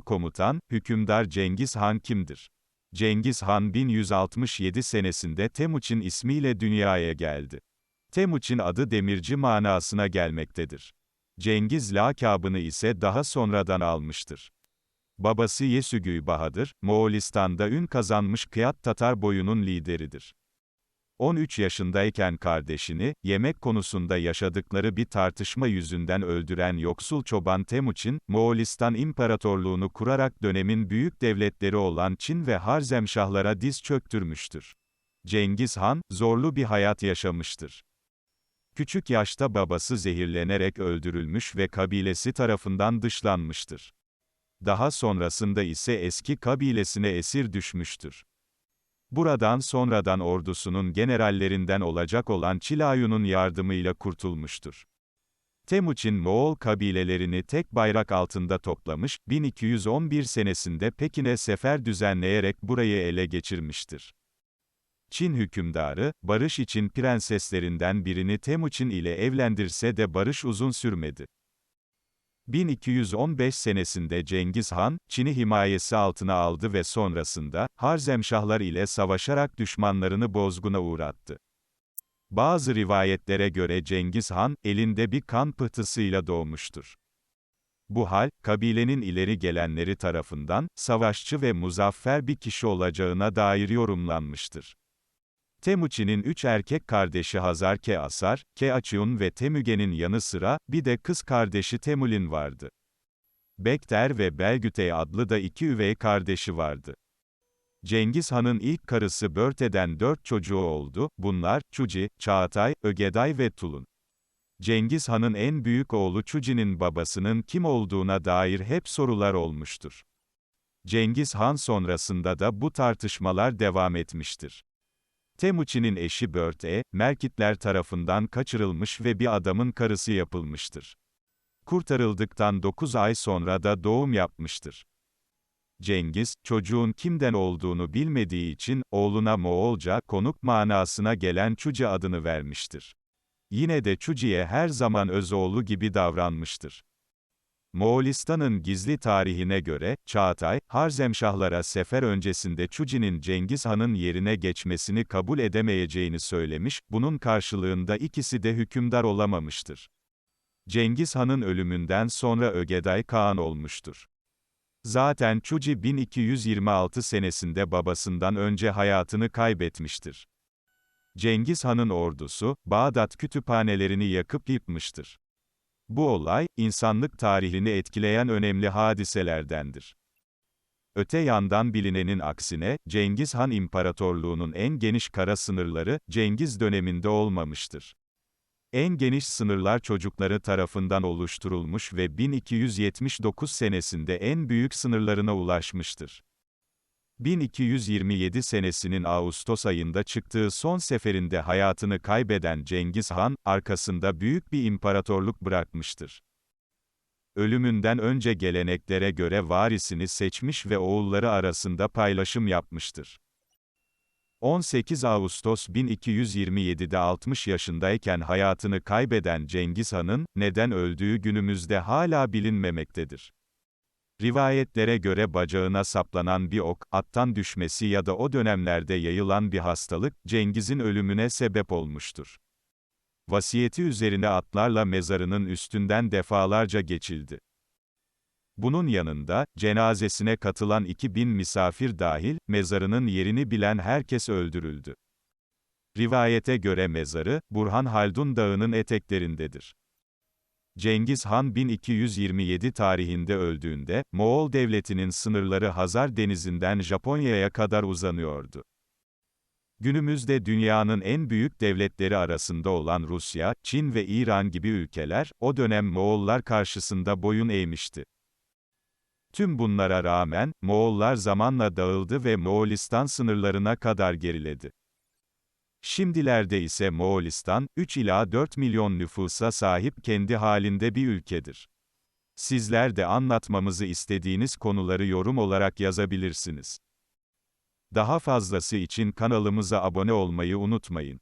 komutan, hükümdar Cengiz Han kimdir? Cengiz Han 1167 senesinde Temuçin ismiyle dünyaya geldi. Temuçin adı demirci manasına gelmektedir. Cengiz lakabını ise daha sonradan almıştır. Babası Yesügüy Bahadır, Moğolistan'da ün kazanmış Kıyat Tatar boyunun lideridir. 13 yaşındayken kardeşini, yemek konusunda yaşadıkları bir tartışma yüzünden öldüren yoksul çoban Temuçin, Moğolistan İmparatorluğunu kurarak dönemin büyük devletleri olan Çin ve Harzemşahlara diz çöktürmüştür. Cengiz Han, zorlu bir hayat yaşamıştır. Küçük yaşta babası zehirlenerek öldürülmüş ve kabilesi tarafından dışlanmıştır. Daha sonrasında ise eski kabilesine esir düşmüştür. Buradan sonradan ordusunun generallerinden olacak olan Çilayu'nun yardımıyla kurtulmuştur. Temuçin Moğol kabilelerini tek bayrak altında toplamış, 1211 senesinde Pekin'e sefer düzenleyerek burayı ele geçirmiştir. Çin hükümdarı, barış için prenseslerinden birini Temuçin ile evlendirse de barış uzun sürmedi. 1215 senesinde Cengiz Han, Çin'i himayesi altına aldı ve sonrasında, Harzemşahlar ile savaşarak düşmanlarını bozguna uğrattı. Bazı rivayetlere göre Cengiz Han, elinde bir kan pıhtısıyla doğmuştur. Bu hal, kabilenin ileri gelenleri tarafından, savaşçı ve muzaffer bir kişi olacağına dair yorumlanmıştır. Temuçin'in üç erkek kardeşi Hazar Ke Asar, Ke Açıun ve Temüge'nin yanı sıra, bir de kız kardeşi Temulin vardı. Bekter ve Belgütey adlı da iki üvey kardeşi vardı. Cengiz Han'ın ilk karısı Börte'den dört çocuğu oldu, bunlar, Çuci, Çağatay, Ögeday ve Tulun. Cengiz Han'ın en büyük oğlu Çuci'nin babasının kim olduğuna dair hep sorular olmuştur. Cengiz Han sonrasında da bu tartışmalar devam etmiştir. Temuçin'in eşi Börte, Merkitler tarafından kaçırılmış ve bir adamın karısı yapılmıştır. Kurtarıldıktan 9 ay sonra da doğum yapmıştır. Cengiz, çocuğun kimden olduğunu bilmediği için, oğluna Moğolca, konuk manasına gelen Çuci adını vermiştir. Yine de Çuci'ye her zaman öz oğlu gibi davranmıştır. Moğolistan'ın gizli tarihine göre, Çağatay, Harzemşahlara sefer öncesinde Çuci'nin Cengiz Han'ın yerine geçmesini kabul edemeyeceğini söylemiş, bunun karşılığında ikisi de hükümdar olamamıştır. Cengiz Han'ın ölümünden sonra Ögeday Kağan olmuştur. Zaten Çuci 1226 senesinde babasından önce hayatını kaybetmiştir. Cengiz Han'ın ordusu, Bağdat kütüphanelerini yakıp yıkmıştır. Bu olay, insanlık tarihini etkileyen önemli hadiselerdendir. Öte yandan bilinenin aksine, Cengiz Han İmparatorluğu'nun en geniş kara sınırları, Cengiz döneminde olmamıştır. En geniş sınırlar çocukları tarafından oluşturulmuş ve 1279 senesinde en büyük sınırlarına ulaşmıştır. 1227 senesinin Ağustos ayında çıktığı son seferinde hayatını kaybeden Cengiz Han, arkasında büyük bir imparatorluk bırakmıştır. Ölümünden önce geleneklere göre varisini seçmiş ve oğulları arasında paylaşım yapmıştır. 18 Ağustos 1227'de 60 yaşındayken hayatını kaybeden Cengiz Han'ın, neden öldüğü günümüzde hala bilinmemektedir. Rivayetlere göre bacağına saplanan bir ok, attan düşmesi ya da o dönemlerde yayılan bir hastalık, Cengiz'in ölümüne sebep olmuştur. Vasiyeti üzerine atlarla mezarının üstünden defalarca geçildi. Bunun yanında, cenazesine katılan 2000 misafir dahil, mezarının yerini bilen herkes öldürüldü. Rivayete göre mezarı, Burhan Haldun Dağı'nın eteklerindedir. Cengiz Han 1227 tarihinde öldüğünde, Moğol devletinin sınırları Hazar Denizi'nden Japonya'ya kadar uzanıyordu. Günümüzde dünyanın en büyük devletleri arasında olan Rusya, Çin ve İran gibi ülkeler, o dönem Moğollar karşısında boyun eğmişti. Tüm bunlara rağmen, Moğollar zamanla dağıldı ve Moğolistan sınırlarına kadar geriledi. Şimdilerde ise Moğolistan, 3 ila 4 milyon nüfusa sahip kendi halinde bir ülkedir. Sizler de anlatmamızı istediğiniz konuları yorum olarak yazabilirsiniz. Daha fazlası için kanalımıza abone olmayı unutmayın.